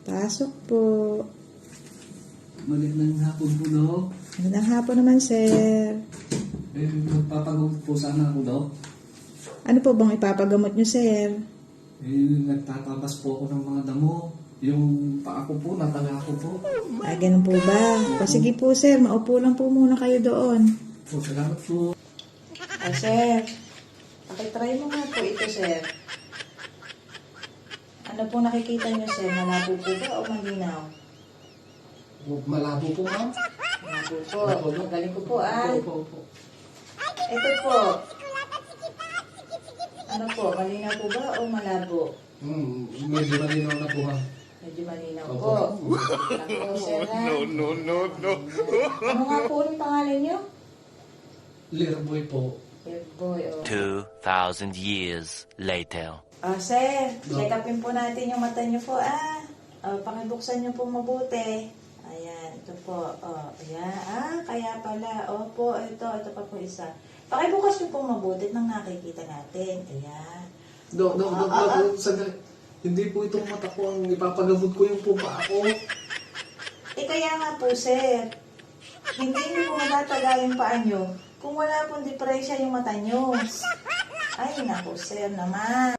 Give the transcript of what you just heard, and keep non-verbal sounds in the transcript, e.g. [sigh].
Pasok po. Magandang hapon po, Dok. Magandang hapon naman, sir. Eh, magpapagamot po sana ako, Dok. Ano po bang ipapagamot nyo, sir? Eh, nagtatabas po ako ng mga damo. Yung paa ko po, nataga ko po. Ah, ganun po ba? O sige po, sir. Maupo lang po muna kayo doon. Po, salamat po. Ah, sir. Pakitry mo nga po ito, sir. Ano po nakikita nyo, sir? Malabo po ba o malinaw? Malabo po, ma'am. Malabo po. Magaling ko po, ah. Opo, opo. Ito po. Ano po? Malinaw po ba o malabo? Hmm, medyo malinaw na po, ma'am. Medyo malinaw Opo. po. [laughs] Ako, sir, ha? No, no, no, no. Ano nga po ulit pangalan nyo? Lirboy po. Dear boy, oh. 2,000 years later. Ah, sir, check upin po natin yung mata nyo po, ah. Ah, pakibuksan nyo po mabuti. Ayan, ito po. Oh, ayan. Ah, kaya pala. Opo, ito. Ito pa po isa. Pakibukas nyo po mabuti nang nakikita natin. Ayan. Dok, dok, dok, dok, dok, sandali. Hindi po itong mata ko ang ipapagamot ko yung po paa ko. Eh, kaya nga po, sir. Hindi nyo po matataga yung paa nyo kung wala pong depresya yung mata nyo. Ay, naku, sir naman.